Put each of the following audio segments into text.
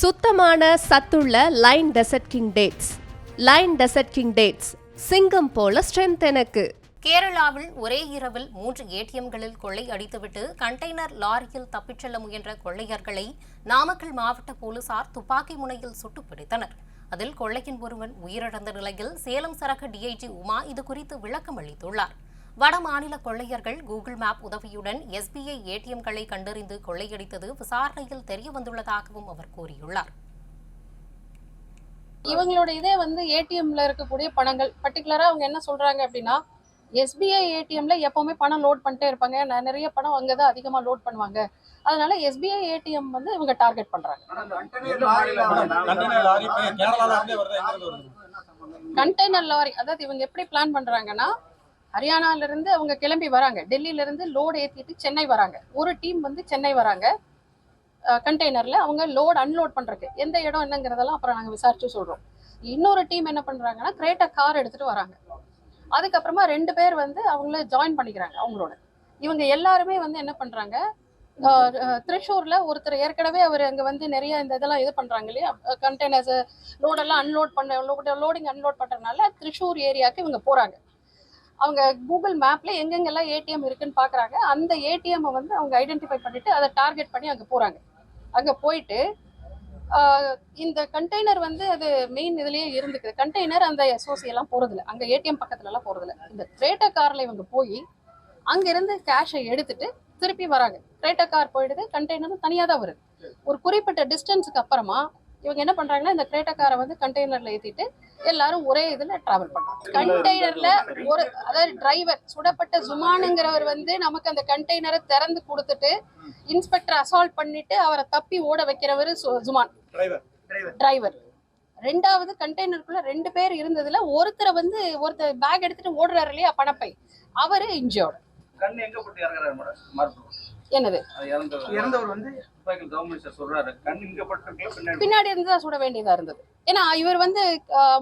சுத்தமான சத்துள்ள Lion desert king dates. Lion desert king dates சிங்கம் போல ஸ்ட்ரென்த் எனக்கு. கேரளாவில் ஒரே இரவில் மூன்று ஏடிஎம்களில் கொள்ளை அடித்துவிட்டு கண்டெய்னர் லாரியில் தப்பிச் செல்ல முயன்ற கொள்ளையர்களை நாமக்கல் மாவட்ட போலீசார் துப்பாக்கி முனையில் சுட்டு பிடித்தனர். அதில் கொள்ளையின் ஒருவன் உயிரிழந்த நிலையில் சேலம் சரக டிஐஜி உமா இது குறித்து விளக்கம் அளித்துள்ளார். வட மாநில கொள்ளையர்கள் கூகுள் மேப் உதவியுடன் எஸ்பிஐ ஏடிஎம்களை கண்டறிந்து கொள்ளையடித்தது விசாரணையில் தெரியவந்துள்ளதாகவும் அவர் கூறியுள்ளார். இவங்களோட இதே வந்து ஏடிஎம்ல இருக்கக்கூடிய பணங்கள் பர்டிகுலரா அவங்க என்ன சொல்றாங்க அப்படின்னா எஸ்பிஐ ஏடிஎம்ல எப்பவுமே பணம் லோட் பண்ணிட்டே இருப்பாங்க. நிறைய பணம் அங்கதான் அதிகமா லோட் பண்ணுவாங்க. அதனால எஸ்பிஐ ஏடிஎம் வந்து இவங்க டார்கெட் பண்றாங்க. கண்டெய்னர் லாரி அதாவது இவங்க எப்படி பிளான் பண்றாங்கன்னா ஹரியானால இருந்து அவங்க கிளம்பி வராங்க. டெல்லியில இருந்து லோடு ஏற்றிட்டு சென்னை வராங்க. ஒரு டீம் வந்து சென்னை வராங்க. கண்டெய்னர்ல அவங்க லோட் அன்லோட் பண்றதுக்கு. எந்த இடம் என்னங்கிறதெல்லாம் அப்புறம் நாங்கள் விசாரிச்சு சொல்றோம். இன்னொரு டீம் என்ன பண்றாங்கன்னா கிரேட்டா கார் எடுத்துட்டு வராங்க. அதுக்கப்புறமா ரெண்டு பேர் வந்து அவங்கள ஜாயின் பண்ணிக்கிறாங்க அவங்களோட. இவங்க எல்லாருமே வந்து என்ன பண்றாங்க அஹ், ஒருத்தர் ஏற்கனவே அவர் அங்க வந்து நிறைய இந்த இதெல்லாம் இது பண்றாங்க இல்லையா? கண்டெய்னர்ஸ் லோடெல்லாம் அன்லோட் பண்ண லோடிங் அன்லோட் பண்றதுனால திருச்சூர் ஏரியாவுக்கு இவங்க போறாங்க. அவங்க கூகுள் மேப்ல எங்கெங்கெல்லாம் ஏடிஎம் இருக்குன்னு பாக்குறாங்க. அந்த ஏடிஎம் வந்து அவங்க ஐடென்டிஃபை பண்ணிட்டு அதை டார்கெட் பண்ணி அங்க போறாங்க. அங்க போயிட்டு இந்த கண்டெய்னர் வந்து அது மெயின் இதுலயே இருந்துக்குது. கண்டெய்னர் அந்த எஸ்ஓசி எல்லாம் போறதில்ல. அங்க ஏடிஎம் பக்கத்துல எல்லாம் போறதில்ல. இந்த கிரேட்டா கார்ல இவங்க போய் அங்கிருந்து கேஷை எடுத்துட்டு திருப்பி வராங்க. கிரேட்டா கார் போயிடுது கண்டெய்னர் தனியா தான் வருது. ஒரு குறிப்பிட்ட டிஸ்டன்ஸுக்கு அப்புறமா இவங்க என்ன பண்றாங்கன்னா இந்த கிரேட்டா காரை வந்து கண்டெய்னர்ல ஏத்திட்டு எல்லாரும் ஒரே இதுல டிராவல் பண்றாங்க. கண்டெய்னர்ல ஒரு அதாவது டிரைவர் சுடப்பட்ட ஜுமானுங்கிறவர் வந்து நமக்கு அந்த கண்டெய்னரை திறந்து கொடுத்துட்டு இன்ஸ்பெக்டர் அசால்ட் பண்ணிட்டு அவரை தப்பி ஓட வைக்கிறவர் சு- ஜுமான். டிரைவர் டிரைவர் ரெண்டாவது கண்டெய்னருக்குள்ள ரெண்டு பேர் இருந்ததுல ஒருத்தரை வந்து ஒருத்தர் பேக் எடுத்துட்டு ஓடுறாரு இல்லையா பணப்பை. அவரு இன்ஜியோர்டு என்னது? இறந்தவர். வந்து பின்னாடி இருந்து தான் சுட வேண்டியதா இருந்தது. ஏன்னா இவர் வந்து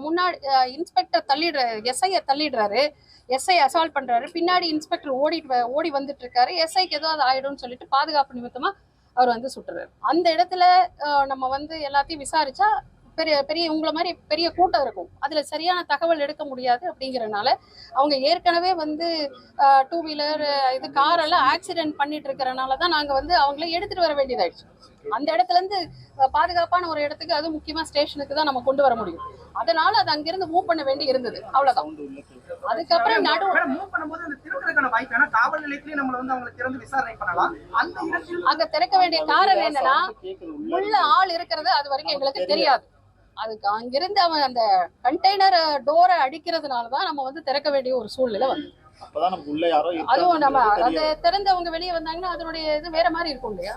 முன்னாடி இன்ஸ்பெக்டர் தள்ளிடுற எஸ்ஐய தள்ளிடுறாரு. எஸ்ஐ அசால்ட் பண்றாரு. பின்னாடி இன்ஸ்பெக்டர் ஓடிட்டு ஓடி வந்துட்டு இருக்காரு எஸ்ஐக்கு ஏதோ அது ஆயிடும்னு சொல்லிட்டு பாதுகாப்பு நிமித்தமா அவர் வந்து சுட்டுறாரு. அந்த இடத்துல நம்ம வந்து எல்லாத்தையும் விசாரிச்சா பெரிய பெரிய உங்களை மாதிரி பெரிய கூட்டம் இருக்கும். அதுல சரியான தகவல் எடுக்க முடியாது அப்படிங்கறனால அவங்க ஏற்கனவே வந்து டூ வீலர் இது கார் எல்லாம் ஆக்சிடென்ட் பண்ணிட்டு இருக்கறனால தான் நாங்க வந்து அவங்கள எடுத்துட்டு வர வேண்டியதாயிடுச்சு. அந்த இடத்துல இருந்து பாதுகாப்பான ஒரு இடத்துக்கு அது முக்கியமா ஸ்டேஷனுக்கு தான் நம்ம கொண்டு வர முடியும். அதனால அது அங்கிருந்து மூவ் பண்ண வேண்டி இருந்தது. அவ்வளவுதான். அதுக்கப்புறம் நடு மூவ் பண்ணும்போது அந்த திறக்கிறதுக்கான வாய்ப்பு ஏன்னா காவல் நிலையத்திலேயே நம்மள வந்து அவங்களை திறந்து விசாரணை பண்ணலாம். அந்த இடத்தில் அங்க திறக்க வேண்டிய காரணம் என்னன்னா உள்ள ஆள் இருக்கிறது அது வரைக்கும் எங்களுக்கு தெரியாது. அதுக்கு அங்கிருந்து அவன் அந்த கண்டெய்னர் டோரை அடிக்கிறதுனால தான் நம்ம வந்து திறக்க வேண்டிய ஒரு சூழ்நிலை வந்து அப்பதான் நமக்கு உள்ள யாரோ அதுவும் நம்ம அந்த. திறந்தவங்க வெளியே வந்தாங்கன்னா அதனுடைய இது வேற மாதிரி இருக்கும் இல்லையா